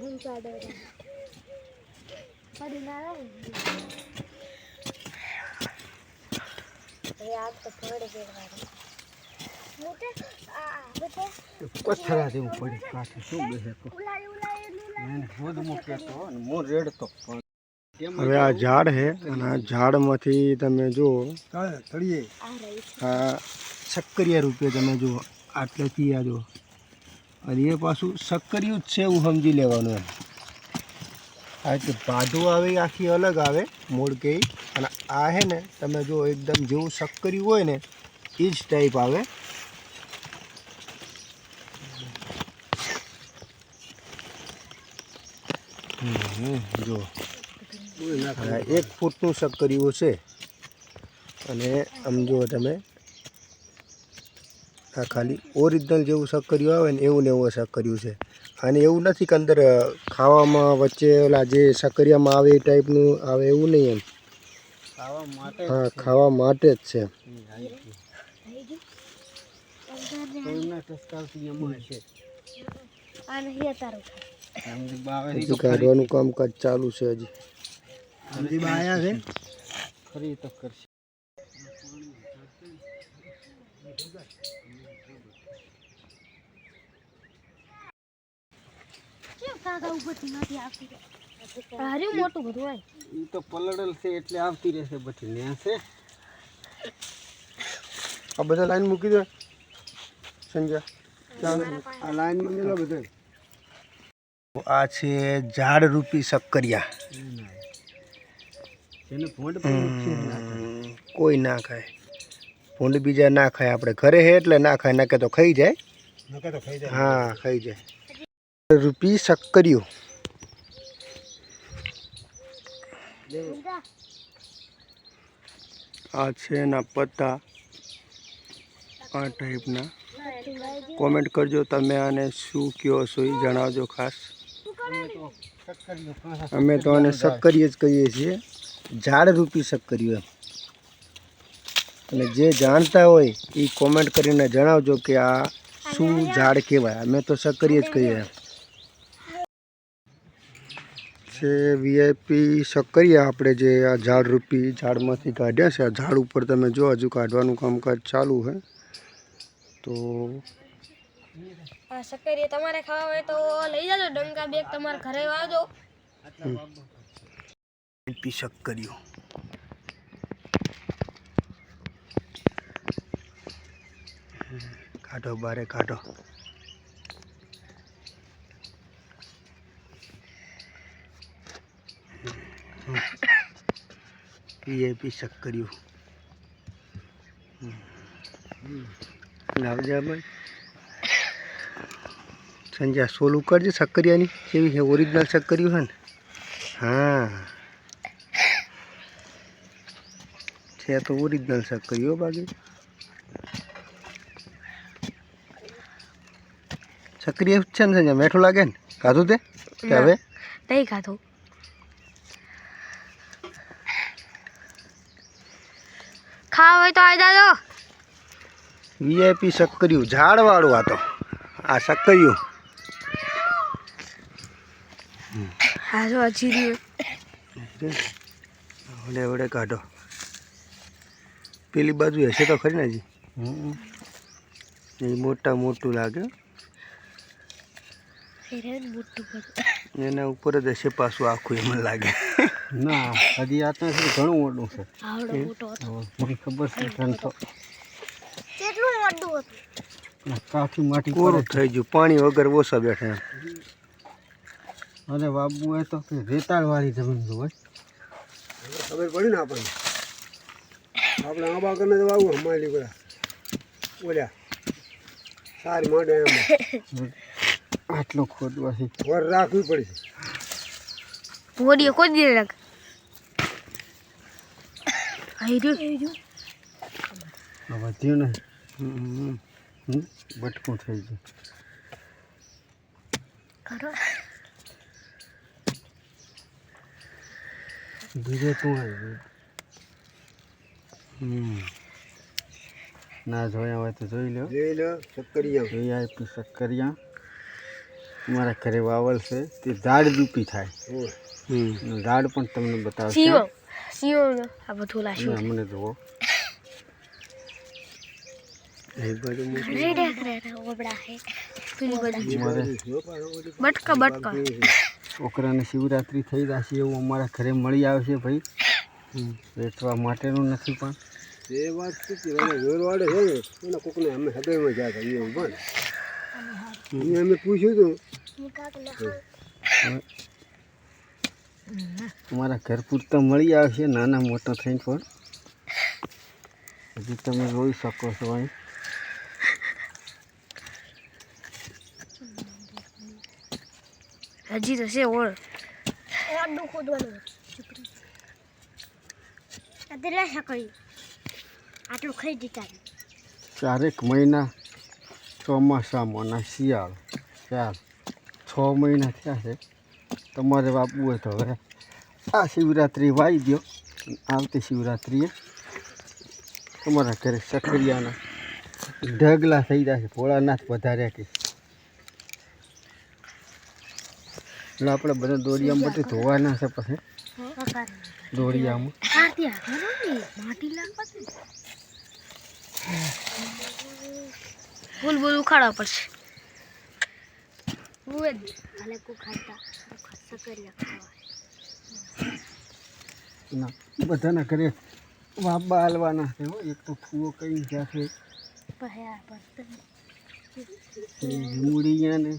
હું ચાડે પડી ના આવે આ તો? બેટે પથ્થરા જેવું પડી પાછું શું બેસે તો રેડતો પણ હવે આ ઝાડ છે અને આ ઝાડમાંથી તમે જુઓ તળીએ. આ સક્રિય રૂપે તમે જુઓ આટલેથી આ જુઓ. અને એ પાછું શક્કરિયું જ છે એવું સમજી લેવાનું એમ. આ જે ભાડું આવે આખી અલગ આવે મૂળ કે ઈ. અને આ છે ને તમે જો એકદમ જેવું શક્કરિયું હોય ને એ જ ટાઈપ આવે. હમ, એક ફૂટનું શક્કરિયું છે. અને આમ જુઓ તમે આ ખાલી ઓરિજિનલ જેવું શક્કરિયું આવે ને એવું ને એવું શક્કરિયું છે. અને એવું નથી કે અંદર ખાવામાં વચ્ચે ઓલા જે શક્કરિયામાં આવે એ ટાઈપનું આવે એવું નહીં એમ. હા ખાવા માટે જ છે. થઈ ગયું કોઈના ટસકાવથી એમાં છે. આ નહીં તારું સમજી બાવે હજી કાઢવાનું કામકાજ ચાલુ છે હજી. કરશે. કેમ કાકા ઉપરથી નથી આવતી હાર્યું મોટું બધું હોય. ઈ તો પલળેલ છે એટલે આવતી રહેશે બધી ને છે. આ બધા લાઈન મૂકી દો. સંજય આ લાઈનમાં મેલો બધો. આ છે ઝાડ રૂપી હમ, કોઈ ના ખાય. ભૂંડ બીજા ના ખાય. આપણે ઘરે હે એટલે ના ખાય ના કે તો ખાઈ જાય. નકે તો ખાઈ જાય. હા ખાઈ જાય. રૂપી શક્કરિયું આ છે એના પત્તા. આ ટાઈપના કોમેન્ટ કરજો તમે આને શું કહો છો એ જણાવજો ખાસ. અમે તો આને શક્કરીય જ કહીએ છીએ. ઝાડ રૂપી શક્કરીઓ એમ. અને જે જાણતા હોય એ કોમેન્ટ કરીને જણાવજો કે આ શું ઝાડ કહેવાય. અમે તો સક્રિય જ કહીએ. છે વીઆઈપી શક્કરિયા આપણે જે આ ઝાડ રૂપી ઝાડમાંથી કાઢ્યા છે આ ઝાડ ઉપર તમે જો હજુ કાઢવાનું કામકાજ ચાલુ છે તો તમારે ખાવા હોય તો લઈ જાજો ડંકા બેગ તમારે ઘરે વાવજો. વીઆઈપી શક્કરિયું કાઢો, બારે કાઢો. વીઆઈપી શક્કરિયું લાવજા ભાઈ સંજા સોલું કરજે શક્કરિયાની. કેવી છે? ઓરિજિનલ શક્કરિયું છે ને? હા. છે તો ઓરિજિનલ શક્કરિયો બાકી. સક્રિય છે ને સંજય? મેઠું લાગે ને? ખાધું તે? કે હવે? નહીં ખાધું ખાવા હોય તો આવી દાદો. વીઆઈપી સક્કરિયું. ઝાડવાળું આ તો. આ સક્કરિયું. હા જો હજી વડે વડે કાઢો. પેલી બાજુ હશે તો ખરી ને હજી. એ મોટા મોટું લાગે. એના ઉપર જ હશે પાછું આખું એમ લાગે. ના હજી આ તો ઘણું મોટું છે. આવડો મોટો હતો. મને ખબર છે તને તો કેટલું મોટું હતું? કાઠી માટી કોરું થઈ ગયું પાણી વગર ઓછા બેઠા અને બાબુ એ તો કે રેતાળ વાળી જમીન હોય ખબર પડી ને આપણને? આપણે આંબા કરીને તો વાવું હમાલી બધા. ઓલ્યા સારી મોઢે એમ. આટલો ખોદવાથી વર રાખવી પડી ભોડીઓ કોઈ દે લાગ. આઈ રહ્યું વધ્યું નહીં હમ. હમ? બટકું થઈ ગયું. કરો. ધીરે તું આવી હમ. ના જોયા હોય તો જોઈ લો. જોઈ લો શક્કરિયા વીઆઈપી શક્કરિયા મારા ઘરે વાવલ છે તે ઝાડ રૂપી થાય. હમ. ઝાડ પણ તમને બતાવશે. સીવો સીવો આ બધું લાશું અમને જુઓ. બટકા બટકા. છોકરાને શિવરાત્રિ થઈ જશે એવું અમારા ઘરે મળી આવશે ભાઈ. વેચવા માટેનું નથી પણ. એ વાત કોકને અમે હૃદયમાં જાય એવું પણ અમે પૂછ્યું હતું અમારા ઘર પૂરતા મળી આવશે નાના મોટા થઈને પણ. હજી તમે જોઈ શકો છો અહીં. હજી તો છે ઓળ. આટલું ખાઈ દીધા. ચારેક મહિના ચોમાસામાં અને શિયાળ. ચાર છ મહિના થયા છે. તમારે વાપવું હોય તો હવે આ શિવરાત્રિ વાવી દો આવતી શિવરાત્રિએ તમારા ઘરે સખરિયાના ઢગલા થઈ જશે ભોળાનાથ વધાર્યા કે. એટલે આપણે બધા દોડિયામાં બધું ધોવાના છે પછી. દોડિયામાં ભૂલ બોલ ઉખાડવા પડશે. હું જ ભલે કો સકરિયા ખાવા ના બધાના ઘરે વાપા હાલવાના છે હો. એક તો ફૂવો કઈ ને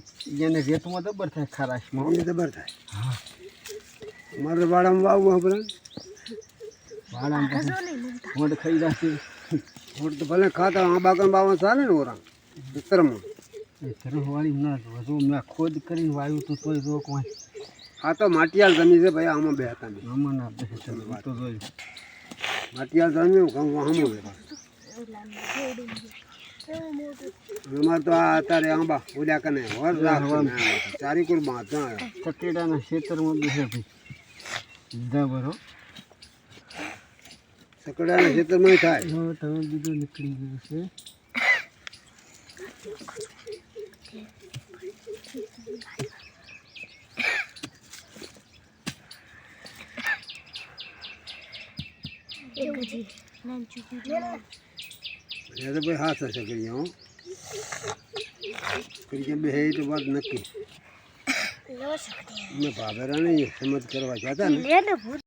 એને રેતમાં દબર થાય ખારાશમાં હો. જબર થાય. મારે વાડામાં વાવવું આપણે મોઢ ખાઈ જશે ઓર તો ભલે ખાતા આ કણ બાવા ચાલે ને ઓરા વિસ્તરમાં એ ધરવાળી ના જો જો મેં ખોદ કરીને વાયું તો તોય રોક કોઈ આ તો માટિયાળ જમી છે ભાઈ આમાં બે હતા આમાં ના તમે હું તો જોયું. માટિયાળ જમી ઘઉં આમાં બે. અમારે તો આ અત્યારે આંબા ઓલ્યા કને વર ચારી કુલ બાંધા. ચકેડાના ખેતરમાં બેસે ભાઈ. સીધા બરો સકડાના ખેતરમાં થાય. જો તમે બીજું નીકળી ગયું છે. એક હજી નાન ચૂકી એ તો ભાઈ હાથ હશે કરી હો કરી બે હે તો વાત નક્કી લેવા શકતી મેં